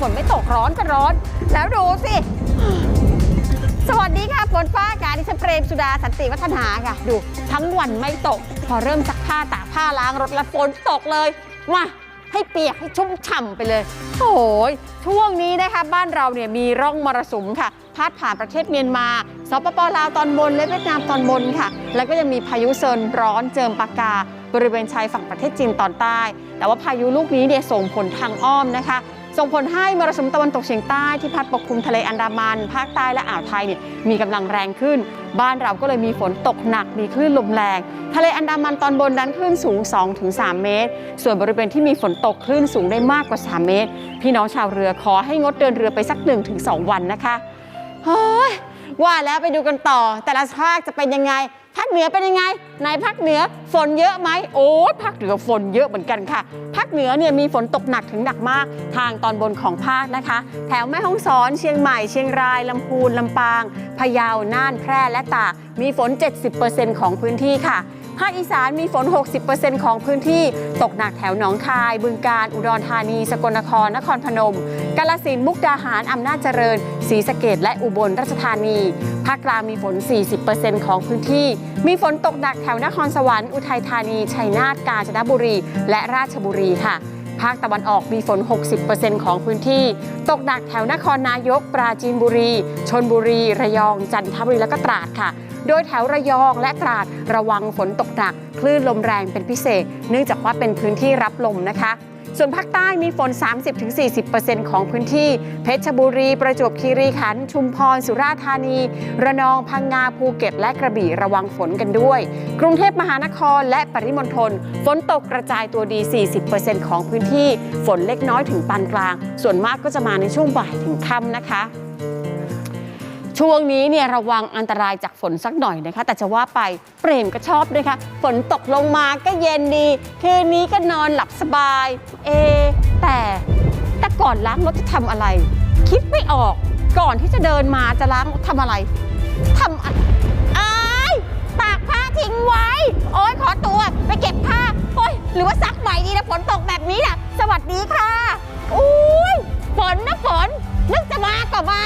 ฝนไม่ตกร้อนก็ร้อน แล้วดูสิ สวัสดีค่ะฝนฟ้าอากาศดิฉันเปรมสุดาสันติวัฒนาค่ะ ดูทั้งวันไม่ตก พอเริ่มซักผ้าตากผ้าล้างรถแล้วฝนตกเลยมาให้เปียกให้ชุ่มฉ่ำไปเลย โอ้ยช่วงนี้นะคะบ้านเราเนี่ยมีร่องมรสุมค่ะ พาดผ่านประเทศเมียนมาสปปลาวตอนบนและเวียดนามตอนบนค่ะ แล้วก็ยังมีพายุเซินร้อนเจิมปากกา บริเวณชายฝั่งประเทศจีนตอนใต้ แต่ว่าพายุลูกนี้เนี่ยส่งผลทางอ้อมนะคะ ส่งผลให้มรสุมตะวันตกเฉียงใต้ที่พัดปกคลุมทะเลอันดามัน ภาคใต้และอ่าวไทยเนี่ยมีกำลังแรงขึ้น บ้านเราก็เลยมีฝนตกหนักมีคลื่นลมแรง ทะเลอันดามันตอนบนนั้นคลื่นสูง 2-3 เมตร ส่วนบริเวณที่มีฝนตกคลื่นสูงได้มากกว่า 3 เมตร พี่น้องชาวเรือขอให้งดเดินเรือไปสัก 1-2 วันนะคะเฮ้ยว่าแล้วไปดูกันต่อ แต่ละภาคจะเป็นยังไง ภาคเหนือเป็นยังไง ในภาคเหนือฝนเยอะไหมโอ้ยภาคเหนือฝนเยอะเหมือนกันค่ะ ภาคเหนือเนี่ยมีฝนตกหนักถึงหนักมาก ทางตอนบนของภาคนะคะ แถวแม่ฮ่องสอนเชียงใหม่เชียงรายลำพูนลำปางพะเยาน่านแพร่และตากมีฝน 70%ของพื้นที่ค่ะภาคอีสานมีฝน 60%ของพื้นที่ ตกหนักแถวหนองคาย บึงกาฬ อุดรธานี สกลนคร นครพนม กาฬสินมุกดาหาร อำนาจเจริญ ศรีสะเกดและอุบลราชธานีาคกลางมีฝน 40%ของพื้นที่ มีฝนตกหนักแถวนครสวรรค์ อุทัยธานี ชัยนาท กาญจนบุรี และราชบุรีค่ะ ภาคตะวันออกมีฝน 60%ของพื้นที่ ตกหนักแถวนครนายก ปราจีนบุรี ชนบุรี ระยอง จันทบุรี และก็ตราดค่ะ โดยแถวระยองและตราดระวังฝนตกหนัก คลื่นลมแรงเป็นพิเศษ เนื่องจากว่าเป็นพื้นที่รับลมนะคะ ส่วนภาคใต้มีฝน 30-40%ของพื้นที่ เพชรบุรี ประจวบคีรีขันธ์ชุมพร สุราษฎร์ธานี ระนอง พังงา ภูเก็ต และกระบี่ระวังฝนกันด้วย กรุงเทพมหานครและปริมณฑลฝนตกกระจายตัวดี 40%ของพื้นที่ ฝนเล็กน้อยถึงปานกลาง ส่วนมากก็จะมาในช่วงบ่ายถึงค่ำนะคะ ช่วงนี้เนี่ยระวังอันตรายจากฝนสักหน่อยนะคะ แต่จะว่าไปเปรมก็ชอบนะคะฝนตกลงมาก็เย็นดี คืนนี้ก็นอนหลับสบาย เอ แต่แต่ก่อนล้างรถจะทำอะไร คิดไม่ออกก่อนที่จะเดินมาจะล้างรถทำอะไรทำอะไอตากผ้าทิ้งไว้ โอ้ยขอตัวไปเก็บผ้าโอ้ยหรือว่าซักใหม่ดีนะฝนตกแบบนี้นะสวัสดีค่ะอุ้ยฝนนะฝนนึกจะมาก็มา